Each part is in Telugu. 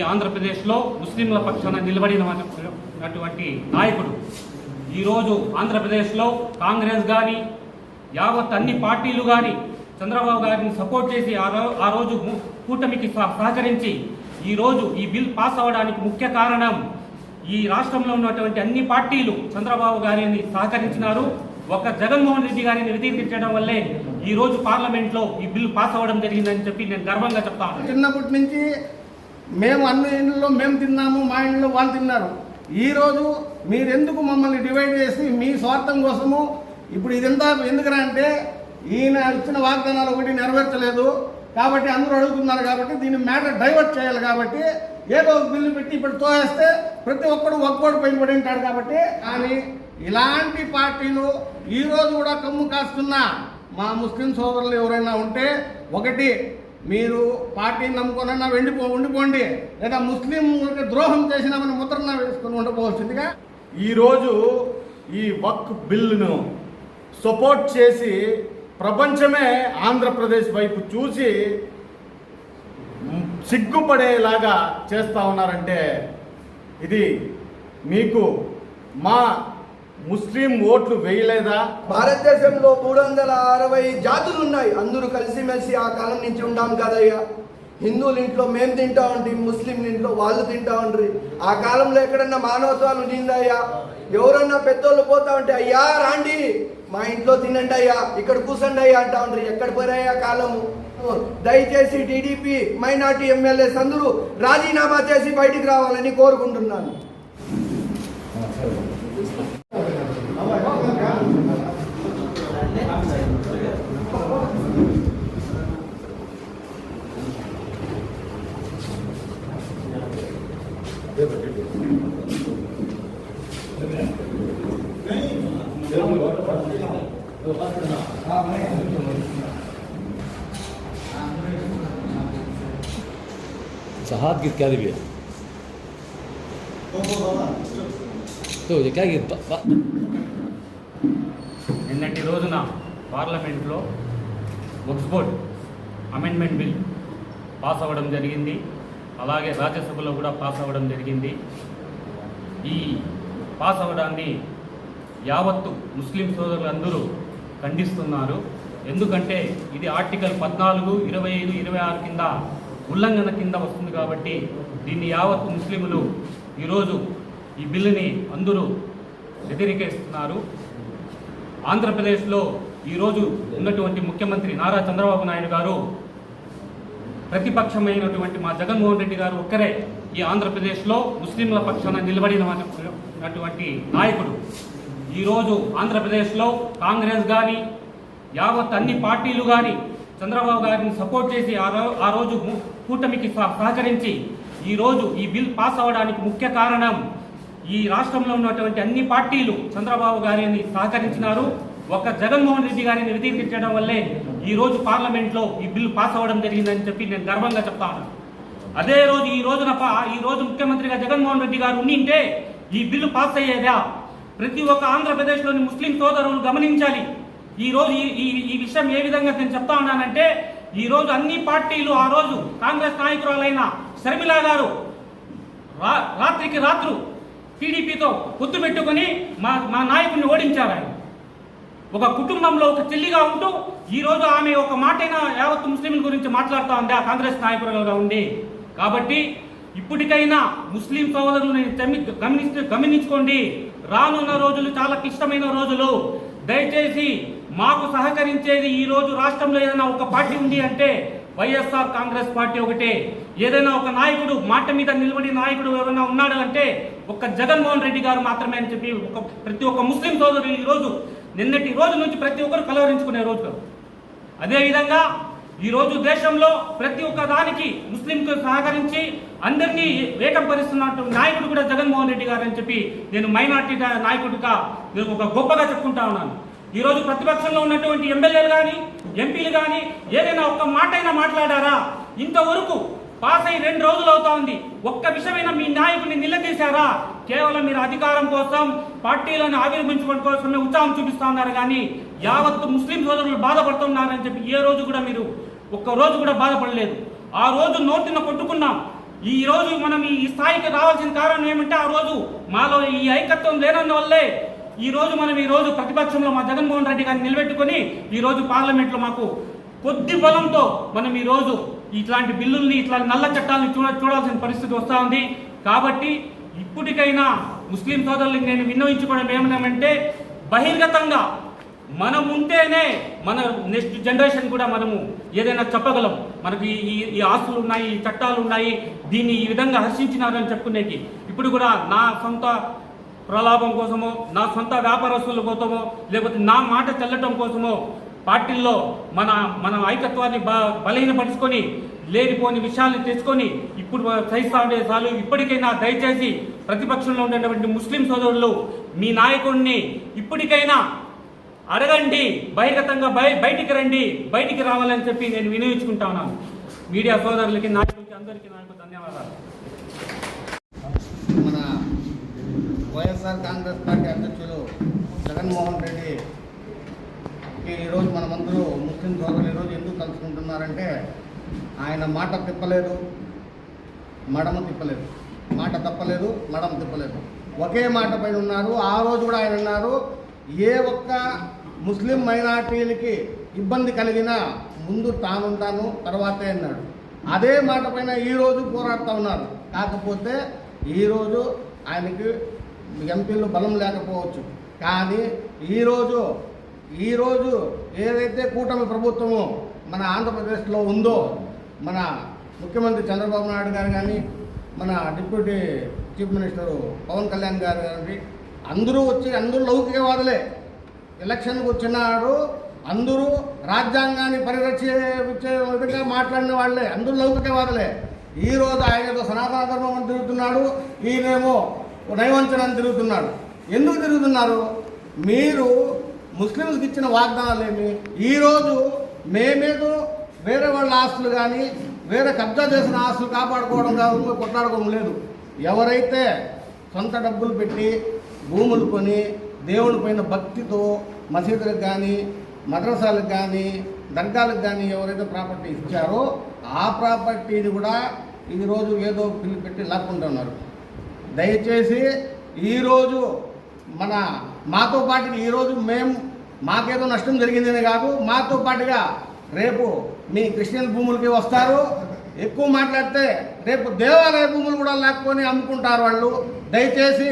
ఈ ఆంధ్రప్రదేశ్లో ముస్లింల పక్షాన నిలబడినటువంటి నాయకుడు. ఈరోజు ఆంధ్రప్రదేశ్లో కాంగ్రెస్ కానీ యావత్ అన్ని పార్టీలు కానీ చంద్రబాబు గారిని సపోర్ట్ చేసి ఆ రో ఆ రోజు కూటమికి సహ- సహకరించి ఈరోజు ఈ బిల్ పాస్ అవ్వడానికి ముఖ్య కారణం ఈ రాష్ట్రంలో ఉన్నటువంటి అన్ని పార్టీలు చంద్రబాబు గారిని సహకరించినారు. ఒక జగన్మోహన్ రెడ్డి గారిని వ్యతిరేకించడం వల్లే ఈ రోజు ఈ బిల్ పాస్ అవ్వడం జరిగిందని చెప్పి నేను గర్వంగా చెప్తాను చిన్నప్పటి నుంచి మేము అన్ని ఇండ్లలో మేము తిన్నాము మా ఇంట్లో వాళ్ళు తిన్నారు. ఈరోజు మీరెందుకు మమ్మల్ని డివైడ్ చేసి మీ స్వార్థం కోసము ఇప్పుడు ఇదంతా ఎందుకురా అంటే ఈయన ఇచ్చిన వాగ్దానాలు ఒకటి నెరవేర్చలేదు. కాబట్టి అందరూ అడుగుతున్నారు కాబట్టి దీన్ని మ్యాటర్ డైవర్ట్ చేయాలి కాబట్టి ఏదో ఒక బిల్లు పెట్టి ఇప్పుడు తోసేస్తే ప్రతి ఒక్కడు ఒక్కోడు పైన పడి ఉంటాడు కాబట్టి కానీ ఇలాంటి పార్టీలు ఈరోజు కూడా కమ్ము కాస్తున్న మా ముస్లిం సోదరులు ఎవరైనా ఉంటే ఒకటి మీరు పార్టీని నమ్ముకున్నా వెండిపో ఉండిపోండి. లేదా ముస్లిం ద్రోహం చేసినామని ముద్రన వేసుకొని ఉండపోవలసిందిగా ఈరోజు ఈ వక్ బిల్లును సపోర్ట్ చేసి ప్రపంచమే ఆంధ్రప్రదేశ్ వైపు చూసి సిగ్గుపడేలాగా చేస్తూ ఉన్నారంటే ఇది మీకు మా ముస్లిం ఓట్లు వేయలేదా? భారతదేశంలో మూడు వందల అరవై జాతులు ఉన్నాయి అందరూ కలిసిమెలిసి ఆ కాలం నుంచి ఉన్నాం కదయ్యా. హిందువుల ఇంట్లో మేము తింటా ఉండి ముస్లింల ఇంట్లో వాళ్ళు తింటా ఉండ్రి. ఆ కాలంలో ఎక్కడన్నా మానవత్వాలు నిందయ్యా ఎవరన్నా పెద్దోళ్ళు పోతా ఉంటే అయ్యా రాండి. మా ఇంట్లో తినండి అయ్యా. ఇక్కడ కూసండి అయ్యా అంటా ఉండ్రి. ఎక్కడ పోరాయా కాలము? దయచేసి టీడీపీ మైనార్టీ ఎమ్మెల్యేస్ అందరూ రాజీనామా చేసి బయటికి రావాలని కోరుకుంటున్నాను. هات قد كاذبين నిన్నటి రోజున పార్లమెంట్లో బోర్డ్ అమెండ్మెంట్ బిల్ పాస్ అవ్వడం జరిగింది. అలాగే రాజ్యసభలో కూడా పాస్ అవ్వడం జరిగింది. ఈ పాస్ అవ్వడాన్ని యావత్తు ముస్లిం సోదరులందరూ ఖండిస్తున్నారు. ఎందుకంటే ఇది ఆర్టికల్ పద్నాలుగు ఇరవై ఐదు ఇరవై ఆరు కింద ఉల్లంఘన కింద వస్తుంది కాబట్టి దీన్ని యావత్తు ముస్లింలు ఈరోజు ఈ బిల్లుని అందరూ వ్యతిరేకిస్తున్నారు. ఆంధ్రప్రదేశ్లో ఈరోజు ఉన్నటువంటి ముఖ్యమంత్రి నారా చంద్రబాబు నాయుడు గారు ప్రతిపక్షమైనటువంటి మా జగన్మోహన్ రెడ్డి గారు ఒక్కరే ఈ ఆంధ్రప్రదేశ్లో ముస్లింల పక్షాన నిలబడినటువంటి నాయకుడు. ఈరోజు ఆంధ్రప్రదేశ్లో కాంగ్రెస్ కానీ యావత్ అన్ని పార్టీలు కానీ చంద్రబాబు గారిని సపోర్ట్ చేసి ఆ ఆ రోజు కూటమికి సహకరించి ఈరోజు ఈ బిల్ పాస్ అవ్వడానికి ముఖ్య కారణం ఈ రాష్ట్రంలో ఉన్నటువంటి అన్ని పార్టీలు చంద్రబాబు గారిని సహకరించినారు. ఒక జగన్మోహన్ రెడ్డి గారిని వ్యతిరేకించడం వల్లే ఈరోజు పార్లమెంట్లో ఈ బిల్లు పాస్ అవ్వడం జరిగిందని చెప్పి నేను గర్వంగా చెప్తాను అదే రోజు ఈ రోజున ఈ రోజు ముఖ్యమంత్రిగా జగన్మోహన్ రెడ్డి గారు ఉండింటే ఈ బిల్లు పాస్ అయ్యేదా? ప్రతి ఒక్క ఆంధ్రప్రదేశ్లోని ముస్లిం సోదరులు గమనించాలి. ఈ రోజు ఈ- ఈ ఈ విషయం ఏ విధంగా నేను చెప్తా ఉన్నానంటే ఈ రోజు అన్ని పార్టీలు ఆ రోజు కాంగ్రెస్ నాయకురాలైన శర్మిల గారు రా- రాత్రికి రాత్రు టీడీపీతో పొత్తు పెట్టుకొని మా మా నాయకుడిని ఓడించారు ఆయన. ఒక కుటుంబంలో ఒక చెల్లిగా ఉంటూ ఈరోజు ఆమె ఒక మాటైనా యావత్ ముస్లింల గురించి మాట్లాడుతూ ఉంది ఆ కాంగ్రెస్ నాయకులుగా ఉండి. కాబట్టి ఇప్పటికైనా ముస్లిం సోదరులు గమనించు గమనించుకోండి. రానున్న రోజులు చాలా క్లిష్టమైన రోజులు. దయచేసి మాకు సహకరించేది ఈ రోజు రాష్ట్రంలో ఏదైనా ఒక పార్టీ ఉంది అంటే వైఎస్ఆర్ కాంగ్రెస్ పార్టీ ఒకటే. ఏదైనా ఒక నాయకుడు మాట మీద నిలబడి నాయకుడు ఎవరైనా ఉన్నాడు అంటే ఒక్క జగన్మోహన్ రెడ్డి గారు మాత్రమే అని చెప్పి ఒక ప్రతి ఒక్క ముస్లిం సోదరులు ఈ రోజు నిన్నటి రోజు నుంచి ప్రతి ఒక్కరు కలవరించుకునే రోజు అదేవిధంగా ఈరోజు దేశంలో ప్రతి ఒక్క దానికి ముస్లింకు సహకరించి అందరినీ ఏకంపరుస్తున్నట్టు నాయకుడు కూడా జగన్మోహన్ రెడ్డి గారు అని చెప్పి నేను మైనార్టీ నాయకుడిగా నేను ఒక గొప్పగా చెప్పుకుంటా ఉన్నాను. ఈరోజు ప్రతిపక్షంలో ఉన్నటువంటి ఎమ్మెల్యేలు కానీ ఎంపీలు కానీ ఏదైనా ఒక్క మాట అయినా మాట్లాడారా? ఇంతవరకు పాస్ అయి రెండు రోజులు అవుతా ఉంది. ఒక్క విషయమైనా మీ నాయకుడిని నిలదీశారా? కేవలం మీరు అధికారం కోసం పార్టీలను ఆవిర్భించుకోవడం కోసమే ఉత్సాహం చూపిస్తా ఉన్నారు కానీ యావత్తు ముస్లిం సోదరులు బాధపడుతున్నారని చెప్పి ఏ రోజు కూడా మీరు ఒక్క రోజు కూడా బాధపడలేదు. ఆ రోజు నోటిన కొట్టుకున్నాం. ఈ రోజు మనం ఈ స్థాయికి రావాల్సిన కారణం ఏమంటే ఆ రోజు మాలో ఈ ఐకత్వం లేనందువల్లే ఈ రోజు మనం ఈ రోజు ప్రతిపక్షంలో మా జగన్మోహన్ రెడ్డి గారిని నిలబెట్టుకొని ఈ రోజు పార్లమెంట్లో మాకు కొద్ది బలంతో మనం ఈ రోజు ఇట్లాంటి బిల్లుల్ని ఇట్లాంటి నల్ల చట్టాలను చూడ చూడాల్సిన పరిస్థితి వస్తూ ఉంది. కాబట్టి ఇప్పటికైనా ముస్లిం సోదరులకు నేను విన్నవించుకోవడం ఏమన్నామంటే బహిర్గతంగా మనం ఉంటేనే మన నెక్స్ట్ జనరేషన్ కూడా మనము ఏదైనా చెప్పగలం. మనకి ఈ ఈ ఆస్తులు ఉన్నాయి ఈ చట్టాలు ఉన్నాయి దీన్ని ఈ విధంగా హర్షించినారని చెప్పుకునేకి. ఇప్పుడు కూడా నా సొంత ప్రలాభం కోసమో నా సొంత వ్యాపారస్తుల కోసమో లేకపోతే నా మాట చెల్లటం కోసమో పార్టీల్లో మన మన ఐకత్వాన్ని బ బలహీనపరుచుకొని లేనిపోని విషయాలను తెచ్చుకొని ఇప్పుడు సహిస్తా ఉండే చాలు ఇప్పటికైనా దయచేసి ప్రతిపక్షంలో ఉండేటువంటి ముస్లిం సోదరులు మీ నాయకుడిని ఇప్పటికైనా అడగండి బహిర్గతంగా బయ బయటికి రండి బయటికి రావాలని చెప్పి నేను వినియోగించుకుంటా ఉన్నాను. మీడియా సోదరులకి నాయకులకి అందరికీ నాకు ధన్యవాదాలు. మన వైఎస్ఆర్ కాంగ్రెస్ పార్టీ అధ్యక్షులు జగన్మోహన్ రెడ్డి ఈరోజు మనమందరూ ముస్లిం సోదరులు ఈరోజు ఎందుకు కలుసుకుంటున్నారంటే ఆయన మాట తిప్పలేదు మడమ తిప్పలేదు. మాట తప్పలేదు మడమ తిప్పలేదు. ఒకే మాట పైన ఉన్నారు ఆ రోజు కూడా ఆయన ఉన్నారు. ఏ ఒక్క ముస్లిం మైనార్టీలకి ఇబ్బంది కలిగినా ముందు తానుంటాను తర్వాతే అన్నాడు. అదే మాట పైన ఈరోజు పోరాడుతూ ఉన్నారు. కాకపోతే ఈరోజు ఆయనకి ఎంపీలు బలం లేకపోవచ్చు. కానీ ఈరోజు ఈరోజు ఏదైతే కూటమి ప్రభుత్వము మన ఆంధ్రప్రదేశ్లో ఉందో మన ముఖ్యమంత్రి చంద్రబాబు నాయుడు గారు కానీ మన deputy chief minister Pawan Kalyan గారు కానీ అందరూ వచ్చి అందరూ లౌకికవాదులే. ఎలక్షన్కి వచ్చినాడు అందరూ రాజ్యాంగాన్ని పరిరక్షించే విధంగా మాట్లాడిన వాళ్ళే. అందరూ లౌకికవాదులే. ఈ రోజు సనాతన ధర్మం అని తిరుగుతున్నాడు. ఈయనేమో నైవంచన అని తిరుగుతున్నాడు. ఎందుకు తిరుగుతున్నారు? మీరు ముస్లింస్కి ఇచ్చిన వాగ్దానాలు ఏమి ఈరోజు మేమేదో వేరే వాళ్ళ ఆస్తులు కానీ వేరే కబ్జా చేసిన ఆస్తులు కాపాడుకోవడం కాదు కొట్లాడుకోవడం లేదు. ఎవరైతే సొంత డబ్బులు పెట్టి భూములు కొని దేవుని పైన భక్తితో మసీదులకు కానీ మద్రసాలకు కానీ దర్గాలకు కానీ ఎవరైతే ప్రాపర్టీ ఇచ్చారో ఆ ప్రాపర్టీని కూడా ఈరోజు ఏదో పిల్లి పెట్టి లాక్కుంటున్నారు. దయచేసి ఈరోజు మన మాతో పాటు ఈరోజు మేము మాకేదో నష్టం జరిగిందని కాదు మాతో పాటుగా రేపు మీ క్రిస్టియన్ భూములకి వస్తారు. ఎక్కువ మాట్లాడితే రేపు దేవాలయ భూములు కూడా లేకపోని అమ్ముకుంటారు వాళ్ళు. దయచేసి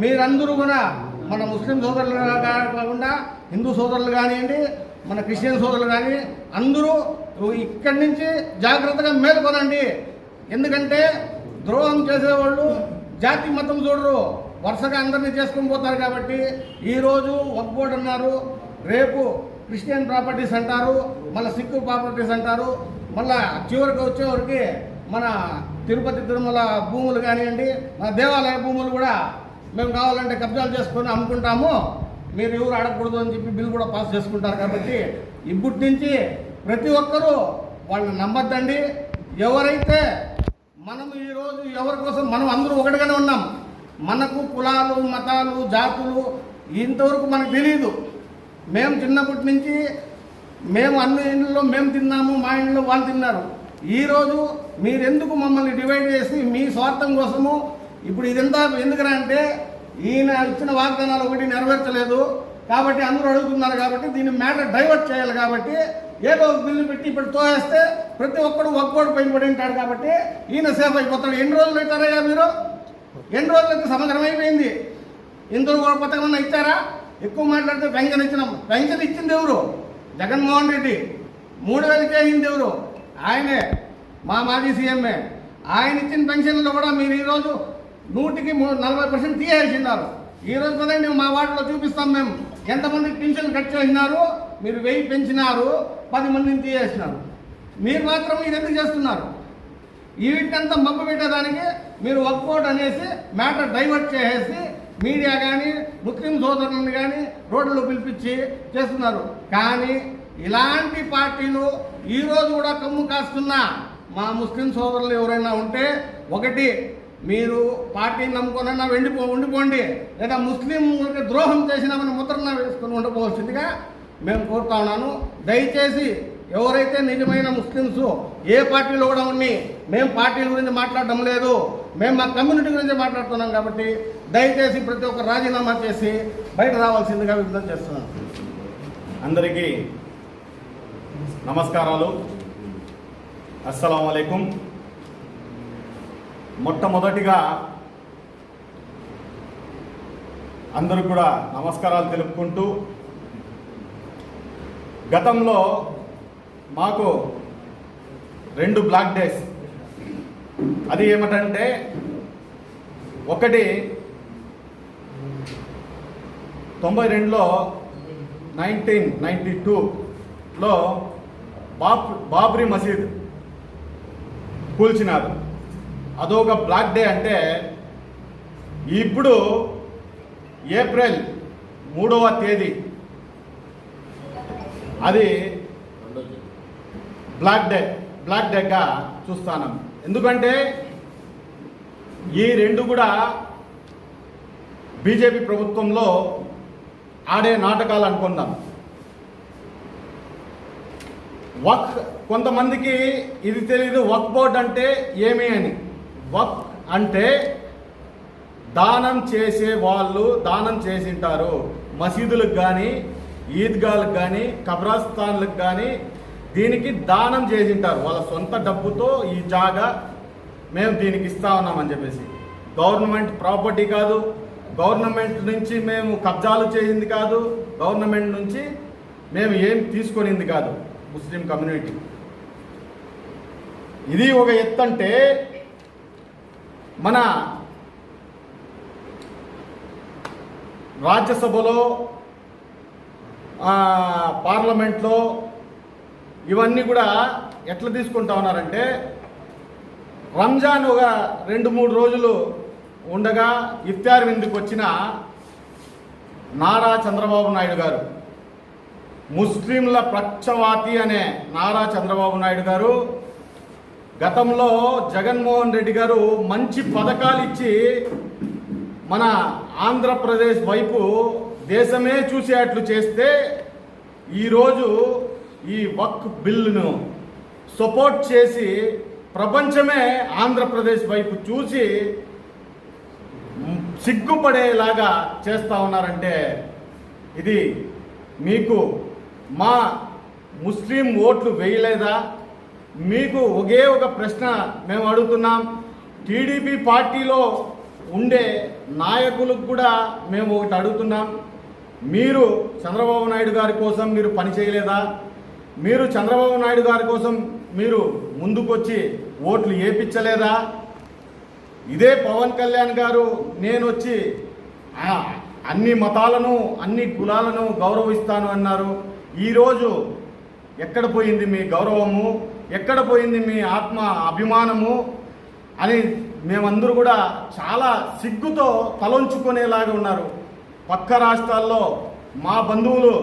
మీరందరూ కూడా మన ముస్లిం సోదరులు కాకుండా హిందూ సోదరులు కానివ్వండి మన క్రిస్టియన్ సోదరులు కానీ అందరూ ఇక్కడి నుంచి జాగ్రత్తగా మేల్కొనండి. ఎందుకంటే ద్రోహం చేసేవాళ్ళు జాతి మతం చూడరు. వరుసగా అందరినీ చేసుకొని పోతారు కాబట్టి ఈరోజు వక్ బోర్డ్ అన్నారు. రేపు క్రిస్టియన్ ప్రాపర్టీస్ అంటారు మళ్ళీ సిక్కు ప్రాపర్టీస్ అంటారు మళ్ళా చివరికి వచ్చేవరికి మన తిరుపతి తిరుమల భూములు కానివ్వండి మన దేవాలయ భూములు కూడా మేము కావాలంటే కబ్జాలు చేసుకొని అమ్ముకుంటాము. మీరు ఎవరు అడగకూడదు అని చెప్పి బిల్లు కూడా పాస్ చేసుకుంటారు కాబట్టి ఇప్పటి నుంచి ప్రతి ఒక్కరూ వాళ్ళని నమ్మద్దండి. ఎవరైతే మనం ఈరోజు ఎవరి కోసం? మనం అందరూ ఒకటిగానే ఉన్నాం. మనకు కులాలు మతాలు జాతులు ఇంతవరకు మనకు తెలియదు మేము చిన్నప్పటి నుంచి మేము అన్ని ఇండ్లలో మేము తిన్నాము మా ఇంట్లో వాళ్ళు తిన్నారు. ఈరోజు మీరెందుకు మమ్మల్ని డివైడ్ చేసి మీ స్వార్థం కోసము ఇప్పుడు ఇదంతా ఎందుకరా అంటే ఈయన ఇచ్చిన వాగ్దానాలు ఒకటి నెరవేర్చలేదు. కాబట్టి అందరూ అడుగుతున్నారు కాబట్టి దీన్ని మ్యాటర్ డైవర్ట్ చేయాలి కాబట్టి ఏదో ఒక బిల్లు పెట్టి ఇప్పుడు తోయేస్తే ప్రతి ఒక్కడు ఒక్కోడు పైన పడి ఉంటాడు కాబట్టి ఈయన సేఫ్ అయిపోతాడు. ఎన్ని రోజులు అవుతారయ్యా మీరు? ఎన్ని రోజులకి సంవత్సరం అయిపోయింది? ఇందులో కూడా పథకం ఇచ్చారా? ఎక్కువ మాట్లాడితే పెన్షన్ ఇచ్చినాం. పెన్షన్ ఇచ్చింది ఎవరు? జగన్మోహన్ రెడ్డి. మూడు వేలు చేసింది ఎవరు? ఆయనే మా మాజీ సీఎంఏ. ఆయన ఇచ్చిన పెన్షన్లో కూడా మీరు ఈరోజు నూటికి నలభై పర్సెంట్ తీసేసినారు. ఈరోజు పదండి మా వాటిలో చూపిస్తాం మేము. ఎంతమందికి పెన్షన్ కట్ చేసినారు? మీరు వెయ్యి పెంచినారు పది మందిని తీసేసినారు. మీరు మాత్రం ఇది ఎందుకు చేస్తున్నారు? వీటంతా మబ్బు పెట్టేదానికి మీరు వర్కౌట్ అనేసి మ్యాటర్ డైవర్ట్ చేసేసి మీడియా కానీ ముస్లిం సోదరులను కానీ రోడ్లు పిలిపించి చేస్తున్నారు. కానీ ఇలాంటి పార్టీలు ఈరోజు కూడా కమ్ము కాస్తున్న మా ముస్లిం సోదరులు ఎవరైనా ఉంటే ఒకటి మీరు పార్టీని నమ్ముకొనన్నా వెండిపో ఉండిపోండి. లేదా ముస్లింలకి ద్రోహం చేసినామని ముద్రన వేసుకొని ఉండపోవలసిందిగా మేము కోరుతా ఉన్నాను దయచేసి ఎవరైతే నిజమైన ముస్లిమ్స్ ఏ పార్టీలో కూడా ఉన్ని మేము పార్టీల గురించి మాట్లాడడం లేదు. మేము మా కమ్యూనిటీ గురించి మాట్లాడుతున్నాం కాబట్టి దయచేసి ప్రతి ఒక్క రాజీనామా చేసి బయట రావాల్సిందిగా విజ్ఞప్తి చేస్తున్నాను. అందరికీ నమస్కారాలు. అస్సలం మొట్టమొదటిగా అందరూ కూడా నమస్కారాలు తెలుపుకుంటూ గతంలో మాకు రెండు బ్లాక్ డేస్. అది ఏమిటంటే ఒకటి తొంభై రెండులో నైన్టీన్ నైంటీ టూలో బాబ్ బాబ్రీ మసీద్ కూల్చినారు. అదొక బ్లాక్ డే అంటే ఇప్పుడు ఏప్రిల్ మూడవ తేదీ అది బ్లాక్ డే బ్లాక్ డెక్గా చూస్తాను. ఎందుకంటే ఈ రెండు కూడా బీజేపీ ప్రభుత్వంలో ఆడే నాటకాలు అనుకుందాం. వక్ కొంతమందికి ఇది తెలియదు వక్ బోర్డ్ అంటే ఏమి అని. వక్ అంటే దానం చేసే వాళ్ళు దానం చేసింటారు. మసీదులకు కానీ ఈద్గాలకు కానీ కబ్రస్థాన్లకు కానీ దీనికి దానం చేసింటారు. వాళ్ళ సొంత డబ్బుతో ఈ జాగా మేము దీనికి ఇస్తా ఉన్నామని చెప్పేసి. గవర్నమెంట్ ప్రాపర్టీ కాదు గవర్నమెంట్ నుంచి మేము కబ్జాలు చేసింది కాదు గవర్నమెంట్ నుంచి మేము ఏం తీసుకొనింది కాదు ముస్లిం కమ్యూనిటీ. ఇది ఒక ఎత్తు అంటే మన రాజ్యసభలో పార్లమెంట్లో ఇవన్నీ కూడా ఎట్లా తీసుకుంటా ఉన్నారంటే రంజాన్ ఒక రెండు మూడు రోజులు ఉండగా ఇఫ్తార్ విందుకు వచ్చిన నారా చంద్రబాబు నాయుడు గారు ముస్లింల ప్రక్షవాతి అనే నారా చంద్రబాబు నాయుడు గారు గతంలో జగన్మోహన్ రెడ్డి గారు మంచి పథకాలు ఇచ్చి మన ఆంధ్రప్రదేశ్ వైపు దేశమే చూసేట్లు చేస్తే ఈరోజు ఈ వక్ బిల్లును సపోర్ట్ చేసి ప్రపంచమే ఆంధ్రప్రదేశ్ వైపు చూసి సిగ్గుపడేలాగా చేస్తూ ఉన్నారంటే ఇది మీకు మా ముస్లిం ఓట్లు వేయలేదా? మీకు ఒకే ఒక ప్రశ్న మేము అడుగుతున్నాం. టీడీపీ పార్టీలో ఉండే నాయకులకు కూడా మేము ఒకటి అడుగుతున్నాం. మీరు చంద్రబాబు నాయుడు గారి కోసం మీరు పని చేయలేదా? మీరు చంద్రబాబు నాయుడు గారి కోసం మీరు ముందుకొచ్చి ఓట్లు వేపించలేదా ఇదే పవన్ కళ్యాణ్ గారు నేను వచ్చి అన్ని మతాలను అన్ని కులాలను గౌరవిస్తాను అన్నారు. ఈరోజు ఎక్కడ పోయింది మీ గౌరవము? ఎక్కడ పోయింది మీ ఆత్మ అభిమానము? అని మేమందరూ కూడా చాలా సిగ్గుతో తలొంచుకునేలాగా ఉన్నారు. పక్క రాష్ట్రాల్లో మా బంధువులు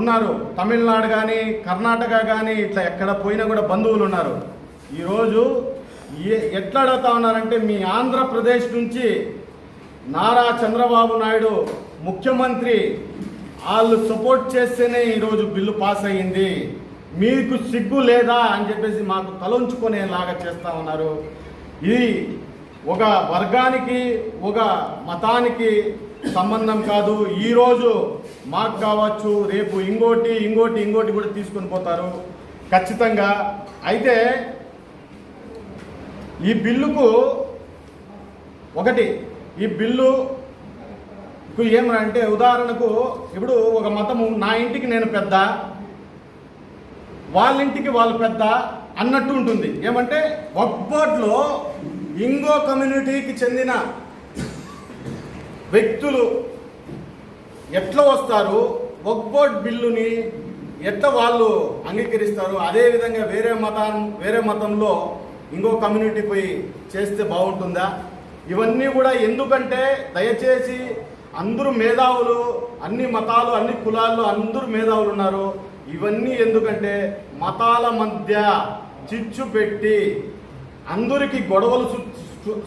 ఉన్నారు. తమిళనాడు కానీ కర్ణాటక కానీ ఇట్లా ఎక్కడ పోయినా కూడా బంధువులు ఉన్నారు. ఈరోజు ఏ ఎట్లా అడుగుతా ఉన్నారంటే మీ ఆంధ్రప్రదేశ్ నుంచి నారా చంద్రబాబు నాయుడు ముఖ్యమంత్రి వాళ్ళు సపోర్ట్ చేస్తేనే ఈరోజు బిల్లు పాస్ అయ్యింది. మీకు సిగ్గు లేదా అని చెప్పేసి మాకు తలంచుకునేలాగా చేస్తా ఉన్నారు. ఇది ఒక వర్గానికి ఒక మతానికి సంబంధం కాదు. ఈరోజు మాకు కావచ్చు రేపు ఇంకోటి ఇంకోటి ఇంకోటి కూడా తీసుకొని పోతారు. ఖచ్చితంగా. అయితే ఈ బిల్లుకు ఒకటి ఈ బిల్లుకు ఏమంటే ఉదాహరణకు ఇప్పుడు ఒక మతము నా ఇంటికి నేను పెద్ద వాళ్ళ ఇంటికి వాళ్ళు పెద్ద అన్నట్టు ఉంటుంది. ఏమంటే ఒక్కోట్లో ఇంకో కమ్యూనిటీకి చెందిన వ్యక్తులు ఎట్లా వస్తారు? వక్బోర్డ్ బిల్లుని ఎట్లా వాళ్ళు అంగీకరిస్తారు? అదేవిధంగా వేరే మతం వేరే మతంలో ఇంకో కమ్యూనిటీ పోయి చేస్తే బాగుంటుందా? ఇవన్నీ కూడా ఎందుకంటే దయచేసి అందరూ మేధావులు అన్ని మతాలు అన్ని కులాల్లో అందరూ మేధావులు ఉన్నారు. ఇవన్నీ ఎందుకంటే మతాల మధ్య చిచ్చు పెట్టి అందరికీ గొడవలు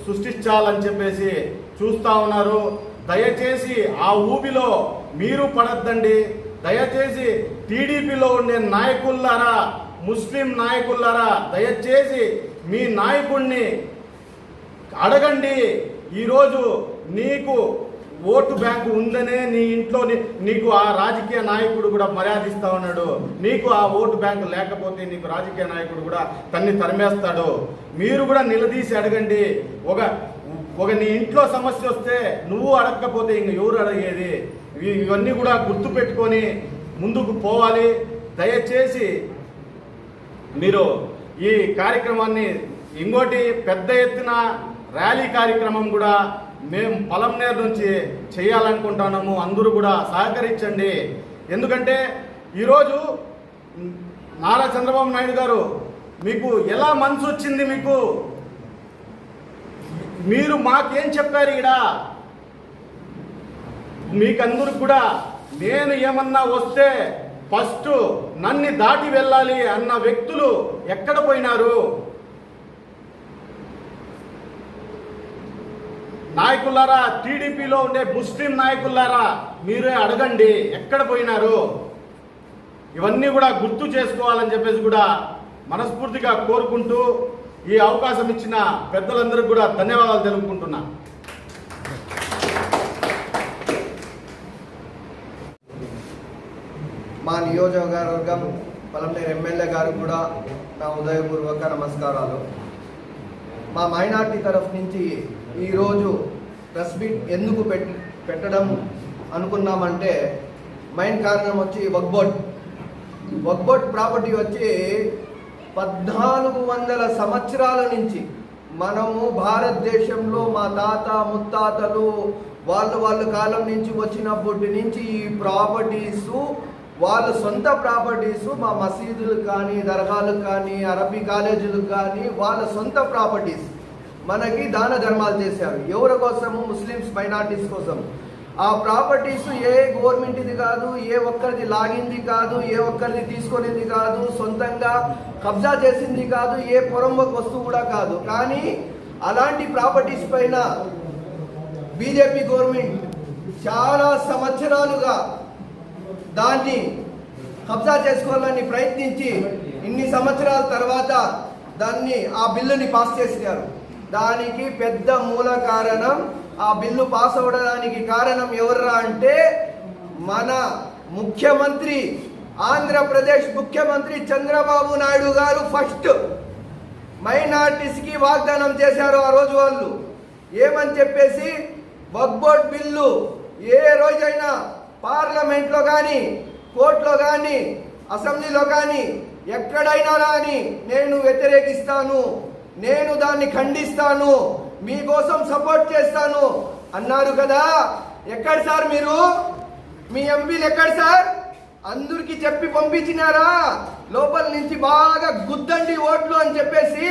సృష్టించాలని చెప్పేసి చూస్తా ఉన్నారు. దయచేసి ఆ ఊబిలో మీరు పడద్దండి. దయచేసి టీడీపీలో ఉండే నాయకుల్లారా ముస్లిం నాయకుల్లారా దయచేసి మీ నాయకుడిని అడగండి. ఈరోజు నీకు ఓటు బ్యాంకు ఉందనే నీ ఇంట్లో నీకు ఆ రాజకీయ నాయకుడు కూడా మర్యాదిస్తా ఉన్నాడు. నీకు ఆ ఓటు బ్యాంకు లేకపోతే నీకు రాజకీయ నాయకుడు కూడా తన్ని తరిమేస్తాడు. మీరు కూడా నిలదీసి అడగండి. ఒక ఒక నీ ఇంట్లో సమస్య వస్తే నువ్వు అడగకపోతే ఇంక ఎవరు అడిగేది? ఇవన్నీ కూడా గుర్తు పెట్టుకొని ముందుకు పోవాలి. దయచేసి మీరు ఈ కార్యక్రమాన్ని ఇంకోటి పెద్ద ఎత్తున ర్యాలీ కార్యక్రమం కూడా మేము పొలంనేరు నుంచి చేయాలనుకుంటున్నాము. అందరూ కూడా సహకరించండి. ఎందుకంటే ఈరోజు నారా చంద్రబాబు నాయుడు గారు మీకు ఎలా మనసు వచ్చింది మీకు? మీరు మాకేం చెప్పారు ఇక్కడ మీకందరూ కూడా నేను ఏమన్నా వస్తే ఫస్ట్ నన్ను దాటి వెళ్ళాలి అన్న వ్యక్తులు ఎక్కడ పోయినారు? నాయకులారా టీడీపీలో ఉండే ముస్లిం నాయకులారా మీరే అడగండి ఎక్కడ పోయినారు? ఇవన్నీ కూడా గుర్తు చేసుకోవాలని చెప్పేసి కూడా మనస్ఫూర్తిగా కోరుకుంటూ ఈ అవకాశం ఇచ్చిన పెద్దలందరికీ కూడా ధన్యవాదాలు తెలుపుకుంటున్నా. మా నియోజకవర్గం పలంనేరు ఎమ్మెల్యే గారు కూడా నా ఉదయపూర్వక నమస్కారాలు. మా మైనార్టీ తరఫు నుంచి ఈరోజు ప్రెస్ మీట్ ఎందుకు పెట్ పెట్టడం అనుకున్నామంటే మెయిన్ కారణం వచ్చి వగ్బోట్ వగ్బోట్ ప్రాపర్టీ వచ్చి పద్నాలుగు వందల సంవత్సరాల నుంచి మనము భారతదేశంలో మా తాత ముత్తాతలు వాళ్ళు వాళ్ళ కాలం నుంచి వచ్చినప్పటి నుంచి ఈ ప్రాపర్టీస్ వాళ్ళ సొంత ప్రాపర్టీస్ మా మసీదులకు కానీ దర్గాలకు కానీ అరబీ కాలేజీలకు కానీ వాళ్ళ సొంత ప్రాపర్టీస్. మనకి దాన ధర్మాలు చేశారు. ఎవరి కోసము? ముస్లిమ్స్ మైనార్టీస్ కోసం ఆ ప్రాపర్టీస్ ఏ గవర్నమెంట్ది కాదు ఏ ఒక్కరిది లాగింది కాదు ఏ ఒక్కరిది తీసుకునేది కాదు సొంతంగా కబ్జా చేసింది కాదు ఏ పొరంబొక వస్తువు కూడా కాదు. కానీ అలాంటి ప్రాపర్టీస్ పైన బీజేపీ గవర్నమెంట్ చాలా సంవత్సరాలుగా దాన్ని కబ్జా చేసుకోవాలని ప్రయత్నించి ఇన్ని సంవత్సరాల తర్వాత దాన్ని ఆ బిల్లుని పాస్ చేసినారు. దానికి పెద్ద మూల కారణం ఆ బిల్లు పాస్ అవ్వడానికి కారణం ఎవర్రా అంటే మన ముఖ్యమంత్రి ఆంధ్రప్రదేశ్ ముఖ్యమంత్రి చంద్రబాబు నాయుడు గారు ఫస్ట్ మైనార్టీస్కి వాగ్దానం చేశారు ఆ రోజు వాళ్ళు. ఏమని చెప్పేసి వక్బోర్డ్ బిల్లు ఏ రోజైనా పార్లమెంట్లో కానీ కోర్టులో కానీ అసెంబ్లీలో కానీ ఎక్కడైనా కానీ నేను వ్యతిరేకిస్తాను నేను దాన్ని ఖండిస్తాను మీకోసం సపోర్ట్ చేస్తాను. అన్నారు కదా? ఎక్కడ సార్ మీరు? మీ ఎంపీలు ఎక్కడ సార్? అందరికి చెప్పి పంపించినారా? లోపల నుంచి బాగా గుద్దండి ఓట్లు అని చెప్పేసి.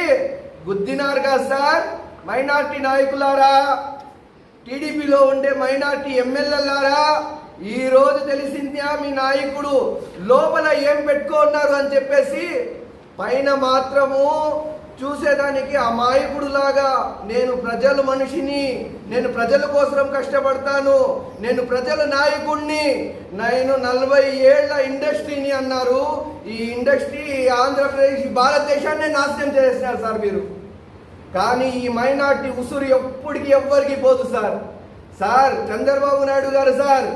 గుద్దినారు కదా సార్? మైనార్టీ నాయకులారా? టీడీపీలో ఉండే మైనార్టీ ఎమ్మెల్యేలారా? ఈ రోజు తెలిసిందా మీ నాయకుడు? లోపల ఏం పెట్టుకున్నారు అని చెప్పేసి? పైన మాత్రము చూసేదానికి అమాయకుడులాగా నేను ప్రజల మనిషిని నేను ప్రజల కోసం కష్టపడతాను నేను ప్రజల నాయకుడిని నేను నలభై ఏళ్ళ ఇండస్ట్రీని అన్నారు. ఈ ఇండస్ట్రీ ఆంధ్రప్రదేశ్ ఈ భారతదేశాన్ని నాశనం చేసినారు సార్ మీరు. కానీ ఈ మైనార్టీ ఉసురు ఎప్పటికి ఎవ్వరికి పోదు సార్. సార్ చంద్రబాబు నాయుడు గారు సార్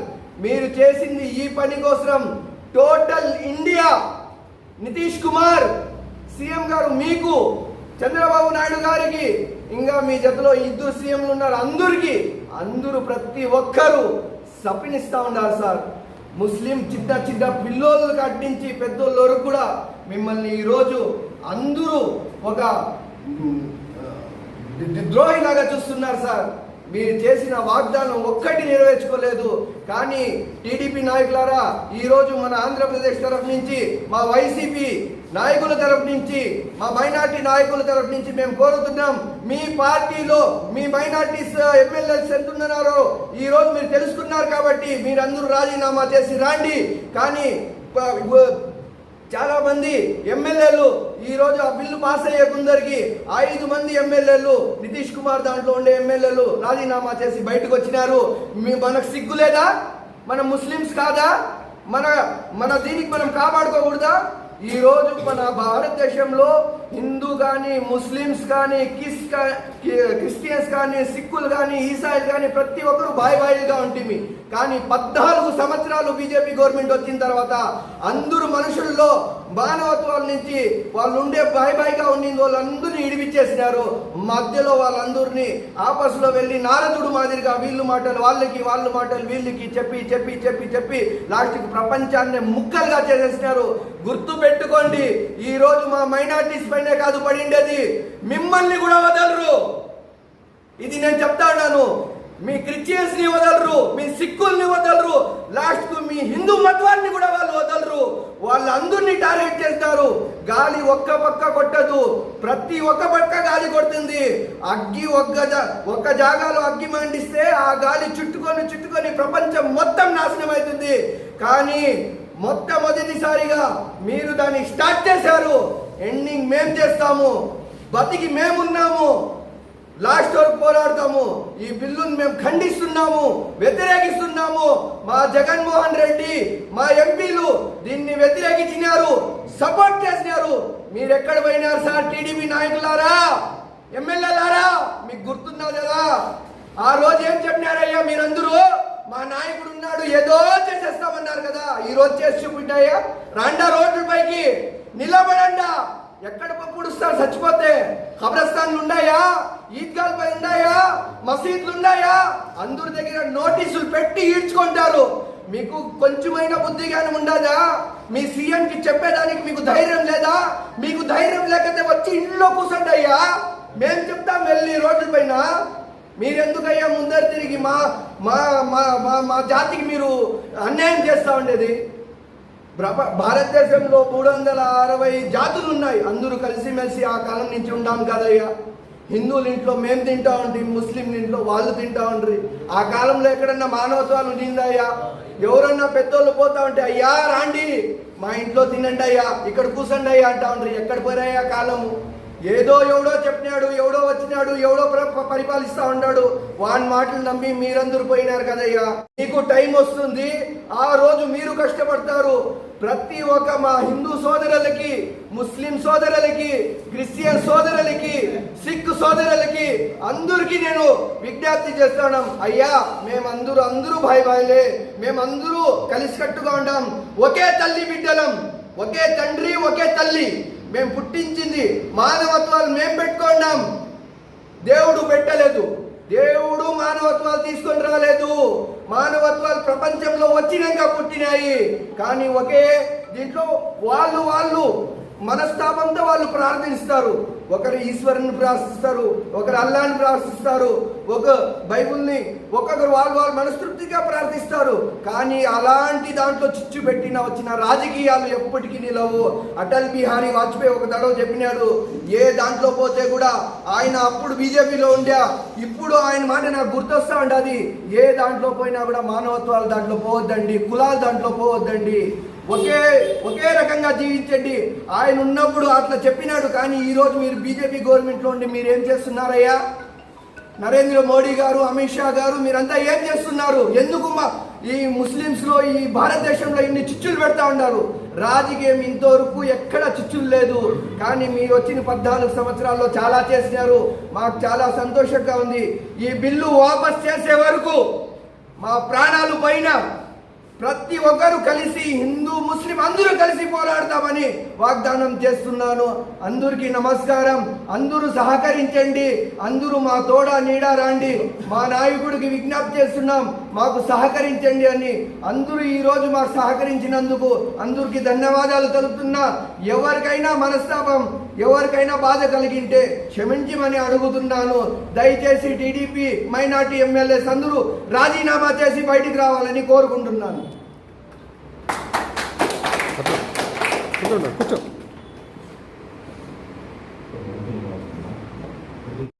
మీరు చేసింది ఈ పని కోసం total India. Nitish Kumar CM గారు మీకు చంద్రబాబు నాయుడు గారికి ఇంకా మీ జతలో ఇద్దరు సీఎంలు ఉన్నారు అందరికీ అందరూ ప్రతి ఒక్కరూ సపినిస్తూ ఉన్నారు సార్. ముస్లిం చిన్న చిన్న పిల్లోళ్ళు కట్టించి పెద్దోళ్ళ వరకు కూడా మిమ్మల్ని ఈరోజు అందరూ ఒక ద్రోహిలాగా చూస్తున్నారు సార్. మీరు చేసిన వాగ్దానం ఒక్కటి నెరవేర్చుకోలేదు. కానీ టీడీపీ నాయకులారా ఈరోజు మన ఆంధ్రప్రదేశ్ తరఫు నుంచి మా వైసీపీ నాయకుల తరపు నుంచి మా మైనార్టీ నాయకుల తరపు నుంచి మేము కోరుతున్నాం మీ పార్టీలో మీ మైనార్టీస్ ఎమ్మెల్యేస్ ఎంత ఉన్నారో ఈ రోజు మీరు తెలుసుకున్నారు కాబట్టి మీరందరూ రాజీనామా చేసి రాండి. కానీ చాలామంది చాలా మంది ఎమ్మెల్యేలు ఈరోజు ఆ బిల్లు పాస్ అయ్యే కొందరికి ఐదు మంది ఎమ్మెల్యేలు నితీష్ కుమార్ దాంట్లో ఉండే ఎమ్మెల్యేలు రాజీనామా చేసి బయటకు వచ్చినారు. మీ మనకు సిగ్గు లేదా? మన ముస్లిమ్స్ కాదా? మన మన దీనికి మనం కాపాడుకోకూడదా? ఈ రోజు మన భారతదేశంలో హిందూ కానీ ముస్లిమ్స్ కానీ కిస్ క్రిస్టియన్స్ కానీ సిక్కులు కానీ ఈసాయిలు కానీ ప్రతి ఒక్కరు బాయ్ బాయిగా ఉంటుంది కానీ పద్నాలుగు సంవత్సరాలు బీజేపీ గవర్నమెంట్ వచ్చిన తర్వాత అందరూ మనుషుల్లో మానవత్వాల నుంచి వాళ్ళు ఉండే బాయ్ బాయ్గా ఉండింది వాళ్ళందరినీ ఇడిపించేసినారు మధ్యలో వాళ్ళందరినీ ఆపస్లో వెళ్ళి నారదుడు మాదిరిగా వీళ్ళు మాటలు వాళ్ళకి వాళ్ళ మాటలు వీళ్ళకి చెప్పి చెప్పి చెప్పి చెప్పి లాస్ట్కి ప్రపంచాన్ని ముక్కలుగా చేసేసినారు. గుర్తు పెట్టుకోండి ఈరోజు మా మైనార్టీస్ పైనే కాదు పడిండేది. మిమ్మల్ని కూడా వదలరు. ఇది నేను చెప్తా ఉన్నాను. మీ క్రిస్టియన్స్ని వదలరు మీ సిక్కుల్ని వదలరు. లాస్ట్కు మీ హిందూ మతాన్ని కూడా వాళ్ళు వదలరు. వాళ్ళందరినీ టార్గెట్ చేస్తారు. గాలి ఒక్క పక్క కొట్టదు. ప్రతి ఒక్క పక్క గాలి కొడుతుంది. అగ్గి ఒక్క జా- ఒక్క జాగాలో అగ్గి మండిస్తే ఆ గాలి చుట్టుకొని చుట్టుకొని ప్రపంచం మొత్తం నాశనం అవుతుంది. కానీ మొట్టమొదటిసారిగా మీరు దాన్ని స్టార్ట్ చేశారు. ఎండింగ్ మేం చేస్తాము. బతికి మేమున్నాము. లాస్ట్ వరకు పోరాడతాము. ఈ బిల్లును మేము ఖండిస్తున్నాము వ్యతిరేకిస్తున్నాము. మా జగన్మోహన్ రెడ్డి మా ఎంపీలు దీన్ని వ్యతిరేకించినారు సపోర్ట్ చేసినారు. మీరు ఎక్కడ పోయినారు సార్ టీడీపీ నాయకులారా? ఎమ్మెల్యేలారా? మీకు గుర్తున్నా కదా ఆ రోజు ఏం చెప్పినారయ్యా మీరందరూ? మా నాయకుడు ఉన్నాడు ఏదో చేసేస్తామన్నారు కదా. ఈ రోజు చేసి చూపించాయా రాండా రోడ్ల పైకి నిలబడండా. ఎక్కడ పుడుస్తారు? చచ్చిపోతే కబ్రస్థాన్లు ఉన్నాయా? ఈద్గాల్ పై ఉన్నాయా? మసీద్లు ఉన్నాయా అందరి దగ్గర నోటీసులు పెట్టి ఈడ్చుకుంటారు. మీకు కొంచెమైన బుద్ధి జ్ఞానం ఉండదా? మీ సీఎం కి చెప్పేదానికి మీకు ధైర్యం లేదా? మీకు ధైర్యం లేకపోతే వచ్చి ఇంట్లో కూర్చోండి అయ్యా మేము చెప్తాం వెళ్ళి రోడ్ల పైన. మీరెందుకయ్యా ముందర తిరిగి మా మా మా మా- మా జాతికి మీరు అన్యాయం చేస్తా ఉండేది? ప్రప భారతదేశంలో మూడు వందల అరవై జాతులు ఉన్నాయి అందరూ కలిసిమెలిసి ఆ కాలం నుంచి ఉండాం కదయ్యా. హిందువుల ఇంట్లో మేము తింటా ఉండి ముస్లింలు ఇంట్లో వాళ్ళు తింటా ఉండ్రి. ఆ కాలంలో ఎక్కడన్నా మానవత్వాలు ఉండిందయ్యా ఎవరన్నా పెద్దోళ్ళు పోతా ఉంటే అయ్యా రాండి మా ఇంట్లో తినండి అయ్యా ఇక్కడ కూసండి అయ్యా అంటా ఉండ్రి. ఎక్కడ పోయాయా కాలము? ఏదో ఎవడో చెప్పినాడు ఎవడో వచ్చినాడు ఎవడో పరిపాలిస్తా ఉన్నాడు. వాని మాటలు నమ్మి మీరందరూ పోయినారు కదయ్యా. మీకు టైం వస్తుంది. ఆ రోజు మీరు కష్టపడతారు. ప్రతి ఒక్క మా హిందూ సోదరులకి ముస్లిం సోదరులకి క్రిస్టియన్ సోదరులకి సిక్ సోదరులకి అందరికీ నేను విజ్ఞప్తి చేస్తాను. అయ్యా మేమందరూ అందరూ భాయ్ భాయ్లే మేమందరూ కలిసికట్టుగా ఉంటాం ఒకే తల్లి బిడ్డలం. ఒకే తండ్రి ఒకే తల్లి. మేము పుట్టించింది మానవత్వాలు మేము పెట్టుకున్నాం. దేవుడు పెట్టలేదు. దేవుడు మానవత్వాలు తీసుకొని రాలేదు. మానవత్వాలు ప్రపంచంలో వచ్చినాక పుట్టినాయి. కానీ ఒకే దీంట్లో వాళ్ళు వాళ్ళు మనస్తాపంతో వాళ్ళు ప్రార్థిస్తారు. ఒకరు ఈశ్వరుని ప్రార్థిస్తారు ఒకరు అల్లాని ప్రార్థిస్తారు ఒక బైబుల్ని ఒక్కొక్కరు వాళ్ళు వాళ్ళు మనస్తృప్తిగా ప్రార్థిస్తారు. కానీ అలాంటి దాంట్లో చిచ్చు పెట్టిన వచ్చిన రాజకీయాలు ఎప్పటికీ నిలవు. అటల్ బిహారీ వాజ్పేయి ఒక దడవ చెప్పినాడు ఏ దాంట్లో పోతే కూడా ఆయన అప్పుడు బీజేపీలో ఉండే ఇప్పుడు ఆయన మాట నాకు గుర్తొస్తా ఉండదు. ఏ దాంట్లో పోయినా కూడా మానవత్వాలు దాంట్లో పోవద్దండి కులాలు దాంట్లో పోవద్దండి. ఒకే ఒకే రకంగా జీవించండి. ఆయన ఉన్నప్పుడు అట్లా చెప్పినాడు కానీ ఈరోజు మీరు బీజేపీ గవర్నమెంట్లో ఉండి మీరు ఏం చేస్తున్నారయ్యా? నరేంద్ర మోడీ గారు అమిత్ షా గారు మీరంతా ఏం చేస్తున్నారు? ఎందుకు మా ఈ ముస్లిమ్స్లో ఈ భారతదేశంలో ఇన్ని చిచ్చులు పెడతా ఉన్నారు? రాజకీయం ఇంతవరకు ఎక్కడ చిచ్చులు లేదు. కానీ మీరు వచ్చిన పద్నాలుగు సంవత్సరాల్లో చాలా చేసినారు. మాకు చాలా సంతోషంగా ఉంది. ఈ బిల్లు వాపస్ చేసే వరకు మా ప్రాణాలు పైన ప్రతి ఒక్కరు కలిసి హిందూ ముస్లిం అందరూ కలిసి పోరాడతామని వాగ్దానం చేస్తున్నాను. అందరికీ నమస్కారం. అందరూ సహకరించండి. అందరూ మా తోడ నీడ రండి. మా నాయకుడికి విజ్ఞప్తి చేస్తున్నాం. మాకు సహకరించండి అని అందరూ ఈరోజు మాకు సహకరించినందుకు అందరికీ ధన్యవాదాలు తెలుపుతున్నా. ఎవరికైనా మనస్తాపం ఎవరికైనా బాధ కలిగింటే క్షమించమని అడుగుతున్నాను. దయచేసి టీడీపీ మైనార్టీ ఎమ్మెల్యేస్ అందరూ రాజీనామా చేసి బయటికి రావాలని కోరుకుంటున్నాను. కూర్చోండి కూర్చో